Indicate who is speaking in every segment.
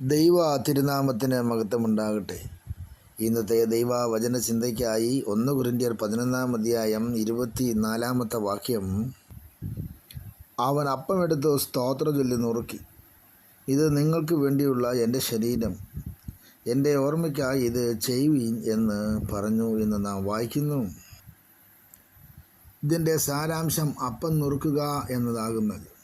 Speaker 1: ദൈവ തിരുനാമത്തിന് മഹത്വമുണ്ടാകട്ടെ. ഇന്നത്തെ ദൈവ വചന ചിന്തയ്ക്കായി ഒന്ന് കുരിന്ത്യർ പതിനൊന്നാം അധ്യായം ഇരുപത്തി നാലാമത്തെ വാക്യം. അവൻ അപ്പമെടുത്ത് സ്തോത്ര ചൊല്ലി നുറുക്കി. ഇത് നിങ്ങൾക്ക് വേണ്ടിയുള്ള എന്റെ ശരീരം. എന്റെ ഓർമ്മയ്ക്കായി ഇത് ചെയ്യുവീൻ എന്ന് പറഞ്ഞു എന്ന് നാം വായിക്കുന്നു. ഇതിന്റെ സാരാംശം അപ്പം നുറുക്കുക എന്നതാകുന്നത്.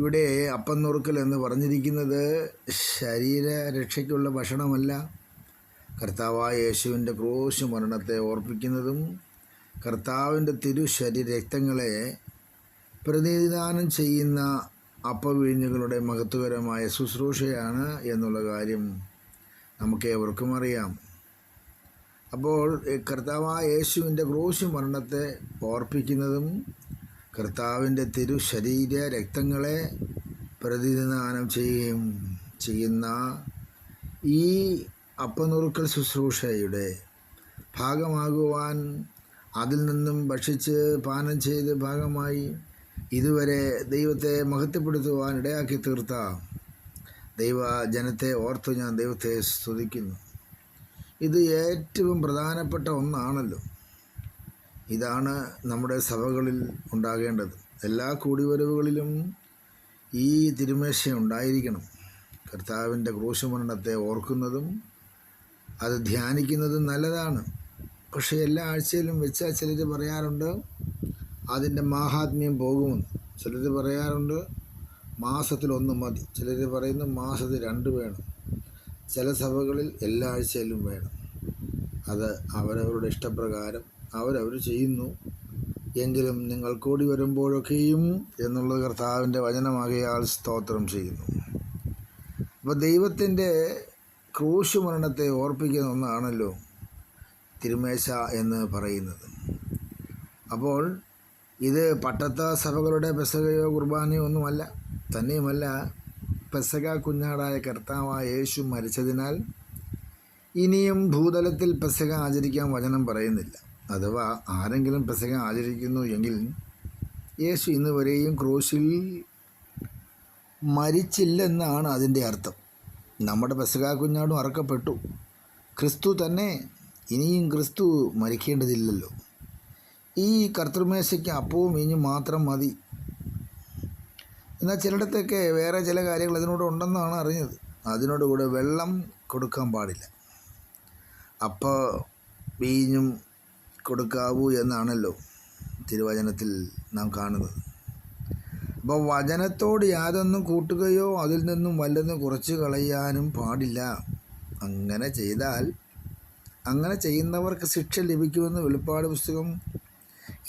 Speaker 1: ഇവിടെ അപ്പം നുറുക്കൽ എന്ന് പറഞ്ഞിരിക്കുന്നത് ശരീരരക്ഷയ്ക്കുള്ള ഭക്ഷണമല്ല. കർത്താവായ യേശുവിന്റെ ക്രൂശ് മരണത്തെ ഓർപ്പിക്കുന്നതും കർത്താവിന്റെ തിരുശരീര രക്തങ്ങളെ പ്രതിനിധാനം ചെയ്യുന്ന അപ്പവീഞ്ഞുകളുടെ മഹത്വകരമായ ശുശ്രൂഷയാണ് എന്നുള്ള കാര്യം നമുക്കേവർക്കും അറിയാം. അപ്പോൾ കർത്താവായ യേശുവിന്റെ ക്രൂശ് മരണത്തെ ഓർപ്പിക്കുന്നതും കർത്താവിന്റെ തിരു ശരീര രക്തങ്ങളെ പ്രതിനിധാനം ചെയ്യുകയും ചെയ്യുന്ന ഈ അപ്പനുറുക്കൽ ശുശ്രൂഷയുടെ ഭാഗമാകുവാൻ അതിൽ നിന്നും ഭക്ഷിച്ച് പാനം ചെയ്ത് ഭാഗമായി ഇതുവരെ ദൈവത്തെ മഹത്വപ്പെടുത്തുവാൻ ഇടയാക്കി തീർത്ത ദൈവ ജനത്തെ ഓർത്തു ഞാൻ ദൈവത്തെ സ്തുതിക്കുന്നു. ഇത് ഏറ്റവും പ്രധാനപ്പെട്ട ഒന്നാണല്ലോ. ഇതാണ് നമ്മുടെ സഭകളിൽ ഉണ്ടാകേണ്ടത്. എല്ലാ കൂടിവരവുകളിലും ഈ തിരുമേശ ഉണ്ടായിരിക്കണം. കർത്താവിന്റെ ക്രൂശമരണത്തെ ഓർക്കുന്നതും അത് ധ്യാനിക്കുന്നതും നല്ലതാണ്. പക്ഷേ എല്ലാ ആഴ്ചയിലും വെച്ചാൽ ചിലർ പറയാറുണ്ട് അതിന്റെ മാഹാത്മ്യം പോകുമെന്ന്. ചിലർ പറയാറുണ്ട് മാസത്തിൽ ഒന്ന് മതി. ചിലർ പറയുന്നു മാസത്തിൽ രണ്ട് വേണം. ചില സഭകളിൽ എല്ലാ ആഴ്ചയിലും വേണം. അത് അവരവരുടെ ഇഷ്ടപ്രകാരം അവരവർ ചെയ്യുന്നു. എങ്കിലും നിങ്ങൾ കൂടി വരുമ്പോഴൊക്കെയും എന്നുള്ളത് കർത്താവിന്റെ വചനമാകിയാൽ സ്തോത്രം ചെയ്യുന്നു. അപ്പോൾ ദൈവത്തിന്റെ ക്രൂശുമരണത്തെ ഓർപ്പിക്കുന്ന ഒന്നാണല്ലോ തിരുമേശ എന്ന് പറയുന്നത്. അപ്പോൾ ഇത് പട്ടത്ത സഭകളുടെ പെസകയോ കുർബാനയോ ഒന്നുമല്ല തന്നെയുമല്ല. പെസക കുഞ്ഞാടായ കർത്താവായ യേശു മരിച്ചതിനാൽ ഇനിയും ഭൂതലത്തിൽ പെസക ആചരിക്കാൻ വചനം പറയുന്നില്ല. അഥവാ ആരെങ്കിലും പെസക ആചരിക്കുന്നു എങ്കിൽ യേശു ഇന്ന് വരെയും ക്രൂശിൽ മരിച്ചില്ലെന്നാണ് അതിന്റെ അർത്ഥം. നമ്മുടെ പെസക കുഞ്ഞാടും അറക്കപ്പെട്ടു. ക്രിസ്തു തന്നെ ഇനിയും ക്രിസ്തു മരിക്കേണ്ടതില്ലല്ലോ. ഈ കർത്തൃമേശയ്ക്ക് അപ്പവും ഇനിയും മാത്രം മതി. എന്നാൽ ചിലയിടത്തൊക്കെ വേറെ ചില കാര്യങ്ങൾ അതിനോട് ഉണ്ടെന്നാണ് അറിഞ്ഞത്. അതിനോട് കൂടെ വെള്ളം കൊടുക്കാൻ പാടില്ല. അപ്പോൾ വീഞ്ഞും കൊടുക്കാവൂ എന്നാണല്ലോ തിരുവചനത്തിൽ നാം കാണുന്നത്. അപ്പോൾ വചനത്തോട് യാതൊന്നും കൂട്ടുകയോ അതിൽ നിന്നും വല്ലതും കുറച്ച് കളയാനും പാടില്ല. അങ്ങനെ ചെയ്താൽ അങ്ങനെ ചെയ്യുന്നവർക്ക് ശിക്ഷ ലഭിക്കുമെന്ന് വെളിപ്പാട് പുസ്തകം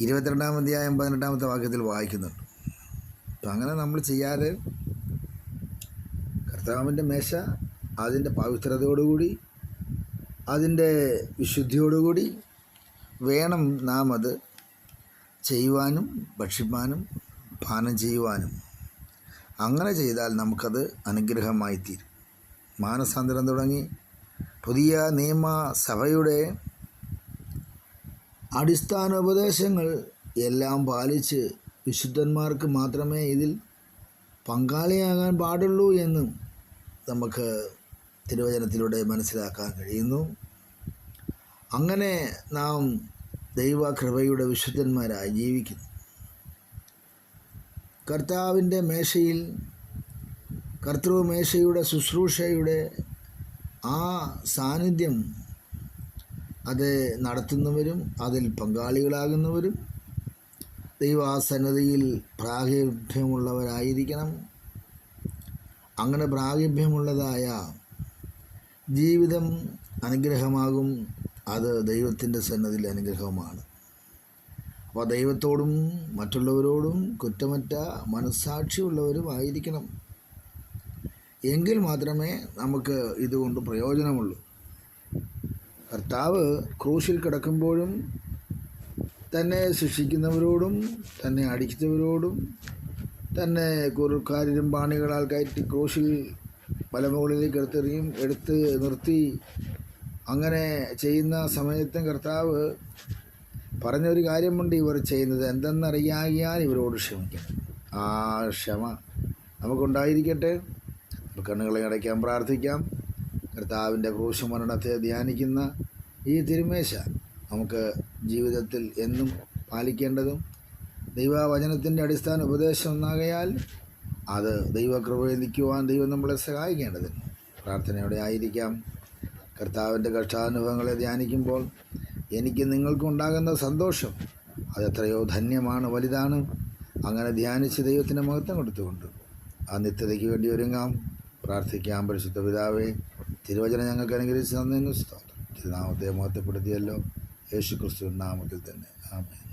Speaker 1: ഇരുപത്തിരണ്ടാം അധ്യായം പതിനെട്ടാമത്തെ വാക്യത്തിൽ വായിക്കുന്നുണ്ട്. അപ്പം അങ്ങനെ നമ്മൾ ചെയ്യാതെ കർത്താവിന്റെ മേശ അതിന്റെ പവിത്രതയോടുകൂടി അതിന്റെ വിശുദ്ധിയോടുകൂടി വേണം നാം അത് ചെയ്യുവാനും ഭക്ഷിപ്പാനും പാനം ചെയ്യുവാനും. അങ്ങനെ ചെയ്താൽ നമുക്കത് അനുഗ്രഹമായി തീരും മാനസാന്തരം തുടങ്ങി പുതിയ നിയമസഭയുടെ അടിസ്ഥാന ഉപദേശങ്ങൾ എല്ലാം പാലിച്ച് വിശുദ്ധന്മാർക്ക് മാത്രമേ ഇതിൽ പങ്കാളിയാകാൻ പാടുള്ളൂ എന്നും നമുക്ക് തിരുവചനത്തിലൂടെ മനസ്സിലാക്കാൻ കഴിയുന്നു. അങ്ങനെ നാം ദൈവകൃപയുടെ വിശുദ്ധന്മാരായി ജീവിക്കുന്നു. കർത്താവിന്റെ മേശയിൽ കർത്തൃമേശയുടെ ശുശ്രൂഷയുടെ ആ സാന്നിധ്യം അത് നടത്തുന്നവരും അതിൽ പങ്കാളികളാകുന്നവരും ദൈവാസന്നതിയിൽ പ്രാഗൽഭ്യമുള്ളവരായിരിക്കണം. അങ്ങനെ പ്രാഗൽഭ്യമുള്ളതായ ജീവിതം അനുഗ്രഹമാകും അത് ദൈവത്തിന്റെ സന്നദ്ധിയിൽ അനുഗ്രഹമാണ് അപ്പോൾ ദൈവത്തോടും മറ്റുള്ളവരോടും കുറ്റമറ്റ മനസ്സാക്ഷിയുള്ളവരും ആയിരിക്കണം. എങ്കിൽ മാത്രമേ നമുക്ക് ഇതുകൊണ്ട് പ്രയോജനമുള്ളൂ. കർത്താവ് ക്രൂശിൽ കിടക്കുമ്പോഴും തന്നെ ശിക്ഷിക്കുന്നവരോടും തന്നെ അടിക്കുന്നവരോടും തന്നെ കുറുക്കാരിലും പാണികളാൽ കയറ്റി ക്രൂശിൽ മലമുകളിലേക്ക് എടുത്തെറിയും എടുത്ത് നിർത്തി അങ്ങനെ ചെയ്യുന്ന സമയത്തും കർത്താവ് പറഞ്ഞൊരു കാര്യമുണ്ട് ഇവർ ചെയ്യുന്നത്. എന്തെന്നറിയാകിയാൽ ഇവരോട് ക്ഷമിക്കണം. ആ ക്ഷമ നമുക്കുണ്ടായിരിക്കട്ടെ. നമുക്ക് കണ്ണുകളെ അടയ്ക്കാൻ പ്രാർത്ഥിക്കാം. കർത്താവിന്റെ ക്രൂശമരണത്തെ ധ്യാനിക്കുന്ന ഈ തിരുമേശ നമുക്ക് ജീവിതത്തിൽ എന്നും പാലിക്കേണ്ടതും ദൈവവചനത്തിന്റെ അടിസ്ഥാന ഉപദേശം ഒന്നാകയാൽ അത് ദൈവകൃപയിൽ നിൽക്കുവാൻ ദൈവം നമ്മളെ സഹായിക്കേണ്ടതിന് പ്രാർത്ഥനയോടെ ആയിരിക്കാം. കർത്താവിന്റെ കഷ്ടാനുഭവങ്ങളെ ധ്യാനിക്കുമ്പോൾ എനിക്ക് നിങ്ങൾക്കുണ്ടാകുന്ന സന്തോഷം അതെത്രയോ ധന്യമാണ് വലുതാണ്. അങ്ങനെ ധ്യാനിച്ച് ദൈവത്തിന്റെ മഹത്വം കൊടുത്തുകൊണ്ട് ആ നിത്യതയ്ക്ക് വേണ്ടി ഒരുങ്ങാം. പ്രാർത്ഥിക്കാം പരിശുദ്ധ പിതാവേ തിരുവചനം ഞങ്ങൾക്ക് അനുഗ്രഹിച്ച് തന്നതിന് സ്തോത്രം. തിരുനാമത്തെ മഹത്വപ്പെടുത്തിയല്ലോ. യേശു ക്രിസ്തു നാമത്തിൽ തന്നെ. ആമേൻ.